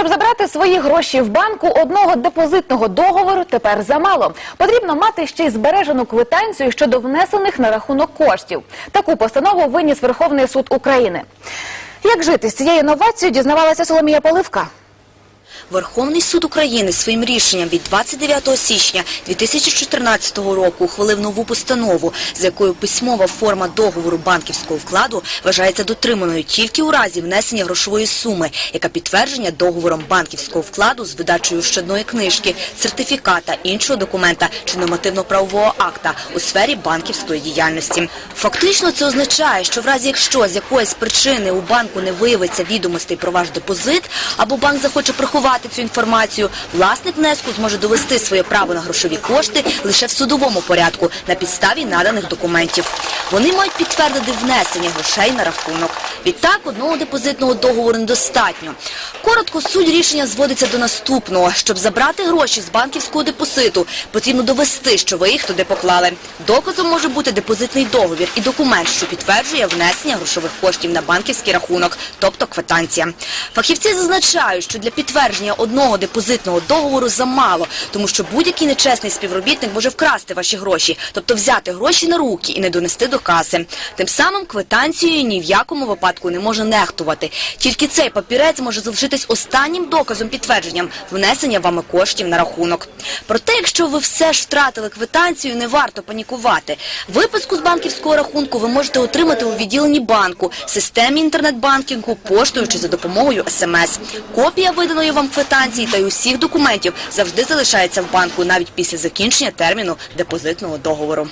Щоб забрати свої гроші в банку, одного депозитного договору тепер замало. Потрібно мати ще й збережену квитанцію щодо внесених на рахунок коштів. Таку постанову виніс Верховний суд України. Як жити з цією новацією, дізнавалася Соломія Поливка. Верховний суд України своїм рішенням від 29 січня 2014 року ухвалив нову постанову, за якою письмова форма договору банківського вкладу вважається дотриманою тільки у разі внесення грошової суми, яка підтвердження договором банківського вкладу з видачею щодної книжки, сертифіката, іншого документа чи нормативно-правового акта у сфері банківської діяльності. Фактично це означає, що в разі якщо з якоїсь причини у банку не виявиться відомостей про ваш депозит, або банк захоче приховати цю інформацію, власник внеску зможе довести своє право на грошові кошти лише в судовому порядку на підставі наданих документів. Вони мають підтвердити внесення грошей на рахунок. Відтак, одного депозитного договору недостатньо. Коротко, суть рішення зводиться до наступного. Щоб забрати гроші з банківського депозиту, потрібно довести, що ви їх туди поклали. Доказом може бути депозитний договір і документ, що підтверджує внесення грошових коштів на банківський рахунок, тобто квитанція. Фахівці зазначають, що для підтвердження одного депозитного договору замало, тому що будь-який нечесний співробітник може вкрасти ваші гроші, тобто взяти гроші на руки і не донести до каси. Тим самим квитанцією ні в якому випадку не може нехтувати. Тільки цей папірець може залишитись останнім доказом підтвердженням внесення вами коштів на рахунок. Проте, якщо ви все ж втратили квитанцію, не варто панікувати. Виписку з банківського рахунку ви можете отримати у відділенні банку, системі інтернет-банкінгу, поштою чи за допомогою смс. Копія виданої вам квитанції та й усіх документів завжди залишається в банку навіть після закінчення терміну депозитного договору.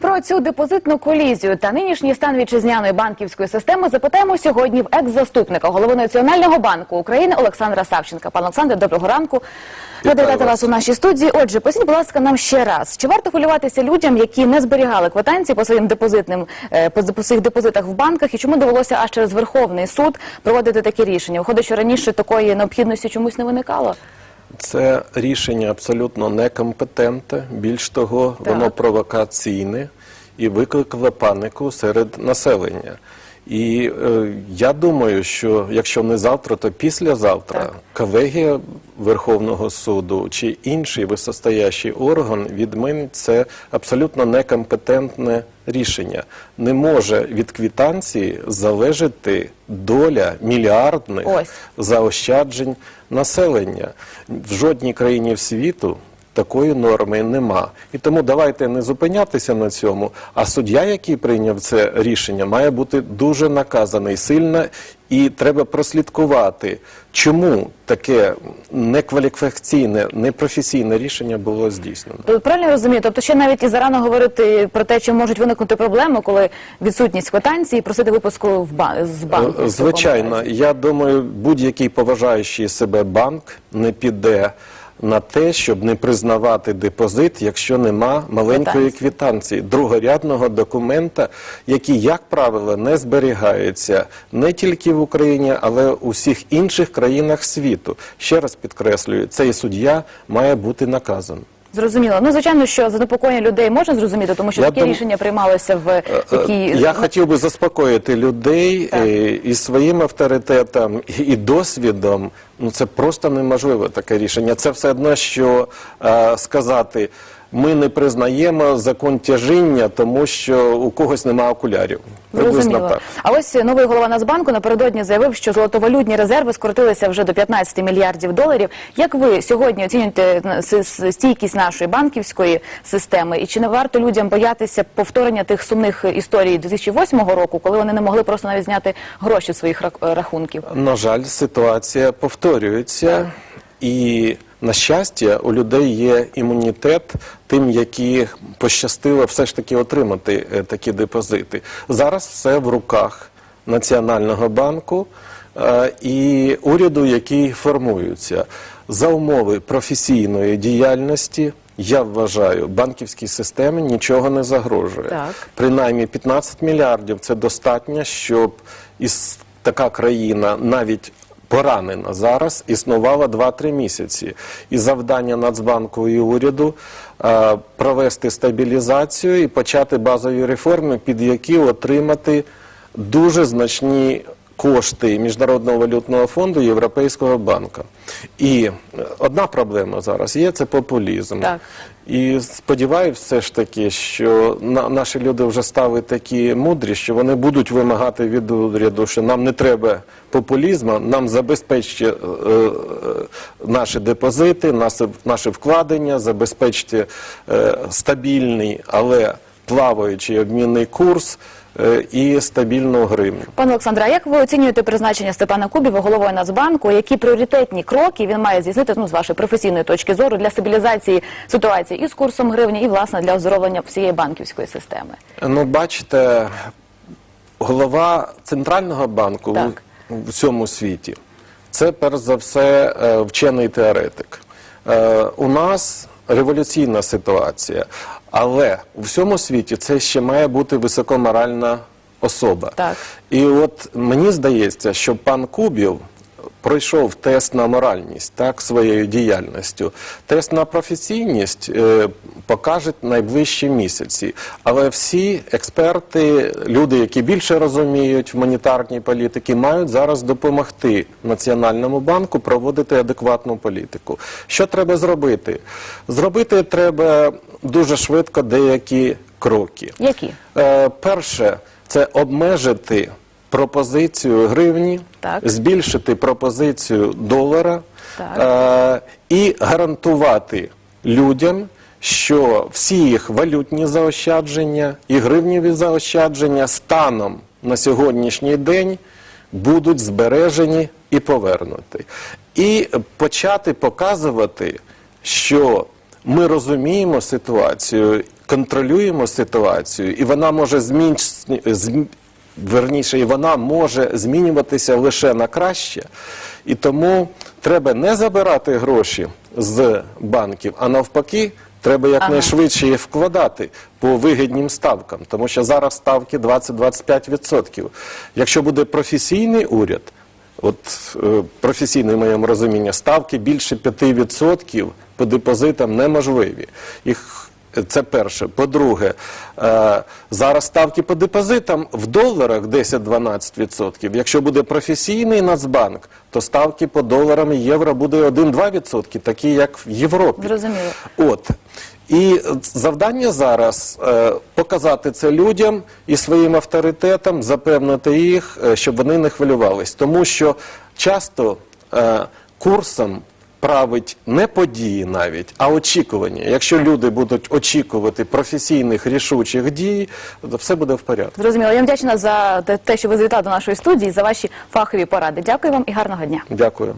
Про цю депозитну колізію та нинішній стан вітчизняної банківської системи запитаємо сьогодні в екс-заступника голови Національного банку України Олександра Савченка. Пане Олександре, доброго ранку. Рада вітати вас у нашій студії. Отже, поясніть, будь ласка, нам ще раз. Чи варто хвилюватися людям, які не зберігали квитанції по своїм депозитним е, по своїх депозитах в банках, і чому довелося аж через Верховний суд проводити такі рішення? Виходить, що раніше такої необхідності чомусь не виникало? Це рішення абсолютно некомпетентне, більш того, Так. воно провокаційне і викликало панику серед населення. І е, я думаю, що якщо не завтра, то післязавтра Так. колегія Верховного суду чи інший висостоящий орган відмінить це абсолютно некомпетентне рішення. Не може від квитанції залежати доля мільярдних Ось. заощаджень населення. В жодній країні світу такої норми нема. І тому давайте не зупинятися на цьому. А суддя, який прийняв це рішення, має бути дуже наказаний сильно, і треба прослідкувати, чому таке некваліфікаційне, непрофесійне рішення було здійснено. Правильно я розумію? Тобто ще навіть і зарано говорити про те, чи можуть виникнути проблеми, коли відсутність квитанції, просити випуску в бан... з банку. Звичайно, я думаю, будь-який поважаючий себе банк не піде на те, щоб не признавати депозит, якщо нема маленької квитанції, другорядного документа, який, як правило, не зберігається не тільки в Україні, але у всіх інших країнах світу. Ще раз підкреслюю, цей суддя має бути наказаний. Зрозуміло. Ну, звичайно, що занепокоєння людей можна зрозуміти, тому що Я таке дум- рішення приймалося в Е, такій... Я хотів би заспокоїти людей Так. е, і своїм авторитетом, і- і досвідом. Ну це просто неможливе таке рішення. Це все одно, що е, сказати. Ми не признаємо закон тяжіння, тому що у когось немає окулярів. Зрозуміло. так. А ось новий голова Нацбанку напередодні заявив, що золотовалютні резерви скоротилися вже до 15 мільярдів доларів. Як ви сьогодні оцінюєте е, стійкість нашої банківської системи? І чи не варто людям боятися повторення тих сумних історій 2008 року, коли вони не могли просто навіть зняти гроші з своїх рах- рахунків? На жаль, ситуація повторюється, і на щастя, у людей є імунітет тим, які пощастило все ж таки отримати е, такі депозити. Зараз все в руках Національного банку е, і уряду, який формуються за умови професійної діяльності. Я вважаю, банківській системі нічого не загрожує. Так. Принаймні 15 мільярдів це достатньо, щоб із така країна навіть поранена зараз, існувала 2-3 місяці. І завдання Нацбанку і уряду е, провести стабілізацію і почати базові реформи, під які отримати дуже значні кошти Міжнародного валютного фонду Європейського банку. І е, одна проблема зараз є це популізм. Так. І сподіваюся все ж таки, що на, наші люди вже стали такі мудрі, що вони будуть вимагати від уряду, що нам не треба популізму, нам забезпечте е, е, наші депозити, наші, наші вкладення, забезпечте е, стабільний, але плаваючий обмінний курс і стабільну гривню. Пане Олександре, а як ви оцінюєте призначення Степана Кубіва головою Нацбанку? Які пріоритетні кроки він має здійснити ну, з вашої професійної точки зору для стабілізації ситуації і з курсом гривні, і власне для оздоровлення всієї банківської системи? Ну, бачите, голова центрального банку Так. в, в цьому світі це перш за все е, вчений теоретик. Е, У нас революційна ситуація, але у всьому світі це ще має бути високоморальна особа. Так. І от мені здається, що пан Кубів пройшов тест на моральність так, своєю діяльністю. Тест на професійність е, покажуть найближчі місяці. Але всі експерти, люди, які більше розуміють в монетарній політиці, мають зараз допомогти Національному банку проводити адекватну політику. Що треба зробити? Зробити треба дуже швидко деякі кроки. Які? Е, перше, це обмежити пропозицію гривні, Так. збільшити пропозицію долара Так. е, і гарантувати людям, що всі їх валютні заощадження і гривніві заощадження станом на сьогоднішній день будуть збережені і повернуті. І почати показувати, що ми розуміємо ситуацію, контролюємо ситуацію, і вона може змінш... зм- верніше, і вона може змінюватися лише на краще. І тому треба не забирати гроші з банків, а навпаки, треба якнайшвидше їх вкладати по вигідним ставкам, тому що зараз ставки 20-25%. Якщо буде професійний уряд, От е, професійне в моєму розумінні ставки більше 5% по депозитам неможливі. Їх це перше. По-друге, е, зараз ставки по депозитам в доларах 10-12%. Якщо буде професійний Нацбанк, то ставки по доларам і євро буде 1-2%, такі як в Європі. Зрозуміло. От. І завдання зараз е, показати це людям і своїм авторитетам, запевнити їх, е, щоб вони не хвилювались. Тому що часто е, курсом править не події навіть, а очікування. Якщо люди будуть очікувати професійних рішучих дій, то все буде в порядку. Зрозуміло. Я вам вдячна за те- те, що ви завітали до нашої студії, за ваші фахові поради. Дякую вам і гарного дня. Дякую.